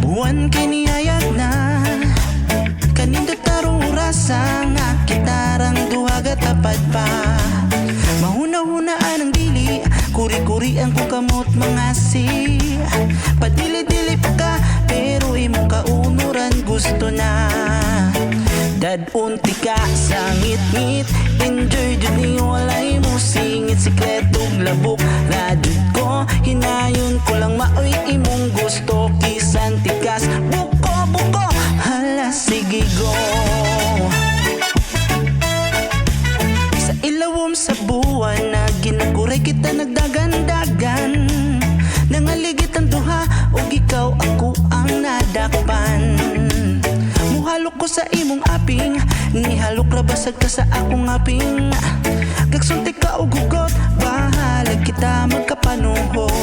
buwan kinihayag na. Kanindot tarurasa nga kitarang duhaga tapad pa. Mahuna-hunaan ang dili Kuri-kuri ang kukamot mga si. Padili-dili pa ka Pero imong kaunuran gusto na. Dad unti ka sa ngit-ngit Enjoy dyan ni walay imong gusto Kisan tikas Buko, buko. Hala, sige go. Sa ilawom sa buwan na ginaguray kita nagdagan-dagan. Nangaligit ang duha o ikaw ako ang nadakpan. Muhalok ko sa imong aping Nihalok rabasag ka sa akong aping. Gagsunti ka o gugot Bahalag kita magkapanuhod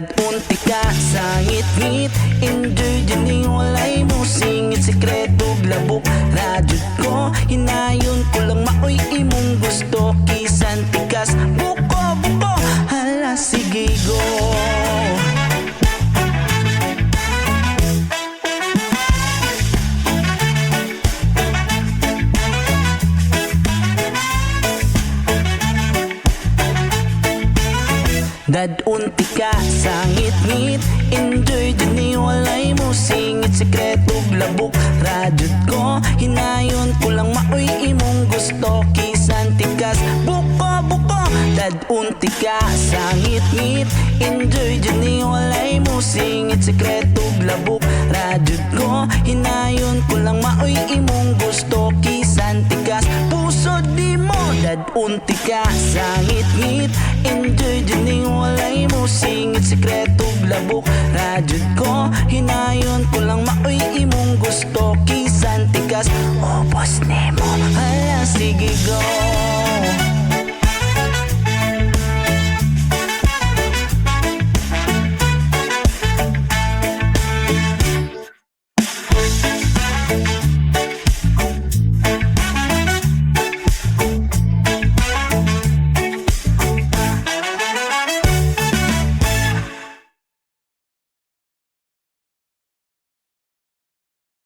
Dad unti ka sa ngit-ngit Enjoy dyan ni walay mo singit Sikreto glabok Radyo ko Hinayon ko lang maoy imong gusto Kisan tikas Buko, buko Hala, sige go Dad unti ka sa ngit-ngit. Enjoy dyan ni walay mo singit Sikreto glabok Radyo ko Hinayon ko lang maoy imong gusto. Kisan tikas Buko buko. Dad unti ka sa ngit-ngit. Enjoy dyan ni walay mo singit Sikreto glabok Radyo ko Hinayon ko lang maoy imong gusto. Kisan tikas Puso di mo. Dad unti ka sa ngit-ngit singit Sikreto glabok Radyo ko Hinayon ko lang maoy